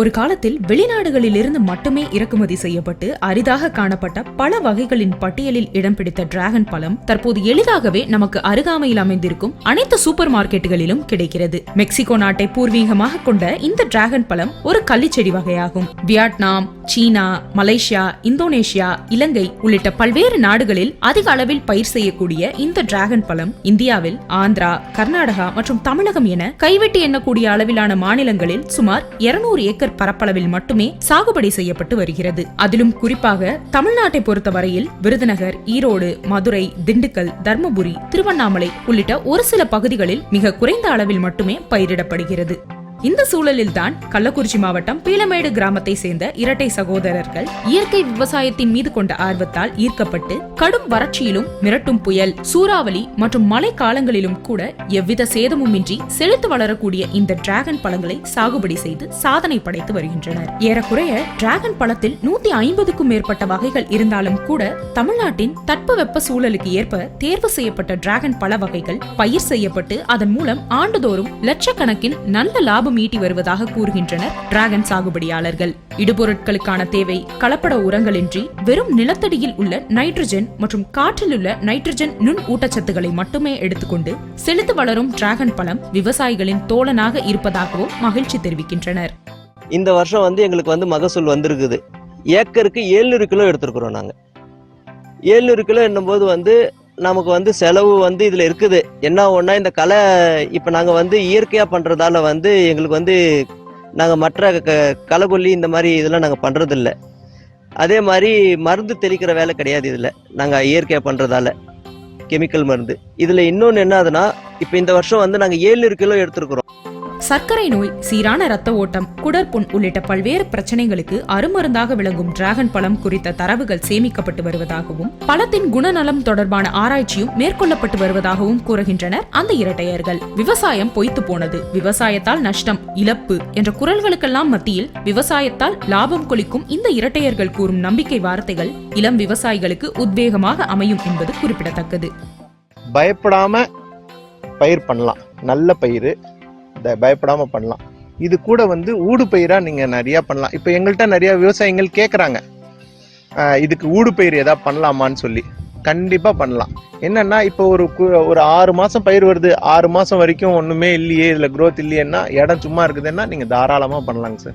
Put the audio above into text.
ஒரு காலத்தில் வெளிநாடுகளில் இருந்து மட்டுமே இறக்குமதி செய்யப்பட்டு அரிதாக காணப்பட்ட பல வகைகளின் பட்டியலில் இடம் பிடித்த டிராகன் பழம் தற்போது எளிதாகவே நமக்கு அருகாமையில் அமைந்திருக்கும் அனைத்து சூப்பர் மார்க்கெட்டுகளிலும் கிடைக்கிறது. மெக்சிகோ நாட்டை பூர்வீகமாக கொண்ட இந்த டிராகன் பழம் ஒரு கள்ளிச்செடி வகையாகும். வியட்நாம் சீனா மலேசியா இந்தோனேஷியா இலங்கை உள்ளிட்ட பல்வேறு நாடுகளில் அதிக அளவில் பயிர் செய்யக்கூடிய இந்த டிராகன் பழம் இந்தியாவில் ஆந்திரா கர்நாடகா மற்றும் தமிழகம் என கைவிட்டு எண்ணக்கூடிய அளவிலான மாநிலங்களில் சுமார் 200 ஏக்கர் பரப்பளவில் மட்டுமே சாகுபடி செய்யப்பட்டு வருகிறது. அதிலும் குறிப்பாக தமிழ்நாட்டை பொறுத்தவரையில் விருதுநகர் ஈரோடு மதுரை திண்டுக்கல் தர்மபுரி திருவண்ணாமலை உள்ளிட்ட ஒரு சில பகுதிகளில் மிக குறைந்த அளவில் மட்டுமே பயிரிடப்படுகிறது. இந்த சூழலில்தான் கள்ளக்குறிச்சி மாவட்டம் பீளமேடு கிராமத்தை சேர்ந்த இரட்டை சகோதரர்கள் இயற்கை விவசாயத்தின் மீது கொண்ட ஆர்வத்தால் ஈர்க்கப்பட்டு கடும் வறட்சியிலும் மிரட்டும் புயல் சூறாவளி மற்றும் மழை காலங்களிலும் கூட எவ்வித சேதமுமின்றி செழித்து வளரக்கூடிய இந்த டிராகன் பழங்களை சாகுபடி செய்து சாதனை படைத்து வருகின்றனர். ஏறக்குறைய டிராகன் பழத்தில் நூத்தி ஐம்பதுக்கும் மேற்பட்ட வகைகள் இருந்தாலும் கூட தமிழ்நாட்டின் தட்பவெப்ப சூழலுக்கு ஏற்ப தேர்வு செய்யப்பட்ட டிராகன் பழ வகைகள் பயிர் செய்யப்பட்டு அதன் மூலம் ஆண்டுதோறும் லட்சக்கணக்கில் நல்ல லாபம் லாபம் ஈட்டி வருவதாக கூறுகின்றனர் டிராகன் சாகுபடியாளர்கள். இடுபொருட்களுக்கான தேவை கலப்பட உரங்களின்றி வெறும் நிலத்தடியில் உள்ள நைட்ரஜன் மற்றும் காற்றில் உள்ள நைட்ரஜன் நுண் ஊட்டச்சத்துக்களை மட்டுமே எடுத்துக்கொண்டு செலுத்து வளரும் டிராகன் பழம் விவசாயிகளின் தோழனாக இருப்பதாகவும் மகிழ்ச்சி தெரிவிக்கின்றனர். இந்த வருஷம் வந்து எங்களுக்கு வந்து மகசூல் வந்திருக்குது. ஏக்கருக்கு ஏழ்நூறு கிலோ எடுத்திருக்கிறோம் நாங்கள் ஏழ்நூறு கிலோ என்னும்போது வந்து நமக்கு வந்து செலவு வந்து இதில் இருக்குது. என்ன ஒன்றா இந்த களை இப்போ நாங்கள் வந்து இயற்கையாக பண்ணுறதால வந்து எங்களுக்கு வந்து நாங்கள் மற்ற க களைக்கொல்லி இந்த மாதிரி இதெல்லாம் நாங்கள் பண்ணுறதில்ல அதே மாதிரி மருந்து தெளிக்கிற வேலை கிடையாது இதில். நாங்கள் இயற்கையாக பண்ணுறதால கெமிக்கல் மருந்து. இதில் இன்னொன்று என்ன ஆகுதுன்னா இப்போ இந்த வருஷம் வந்து நாங்கள் ஏழு கிலோ எடுத்திருக்கிறோம். சர்க்கரை நோய் சீரான ரத்த ஓட்டம் குடற்புண் உள்ளிட்ட பல்வேறு பிரச்சனைகளுக்கு அருமருந்தாக விளங்கும் டிராகன் பழம் குறித்த தரவுகள் சேமிக்கப்பட்டு வருவதாகவும் பழத்தின் குணநலம் தொடர்பான ஆராய்ச்சியும் மேற்கொள்ளப்பட்டு வருவதாகவும் கூறுகின்றனர் அந்த இரட்டையர்கள். விவசாயம் பொய்த்து போனது. விவசாயத்தால் நஷ்டம் இழப்பு என்ற குரல்களுக்கெல்லாம் மத்தியில் விவசாயத்தால் லாபம் கொளிக்கும் இந்த இரட்டையர்கள் கூறும் நம்பிக்கை வார்த்தைகள் இளம் விவசாயிகளுக்கு உத்வேகமாக அமையும் என்பது குறிப்பிடத்தக்கது. பயப்படாம பயிர் பண்ணலாம். நல்ல பயிர் பயப்படாம பண்ணலாம். இது கூட வந்து ஊடு பயிரா நீங்க நிறைய பண்ணலாம். இப்போ எங்கள்கிட்ட நிறைய விவசாயிகள் கேட்குறாங்க இதுக்கு ஊடு பயிர் ஏதாவது பண்ணலாமான்னு சொல்லி. கண்டிப்பா பண்ணலாம். என்னன்னா இப்போ ஒரு கு- ஒரு ஆறு மாசம் பயிர் வருது. ஆறு மாசம் வரைக்கும் ஒண்ணுமே இல்லையே இதுல க்ரோத் இல்லையேன்னா இடம் சும்மா இருக்குதுன்னா நீங்க தாராளமா பண்ணலாங்க சார்.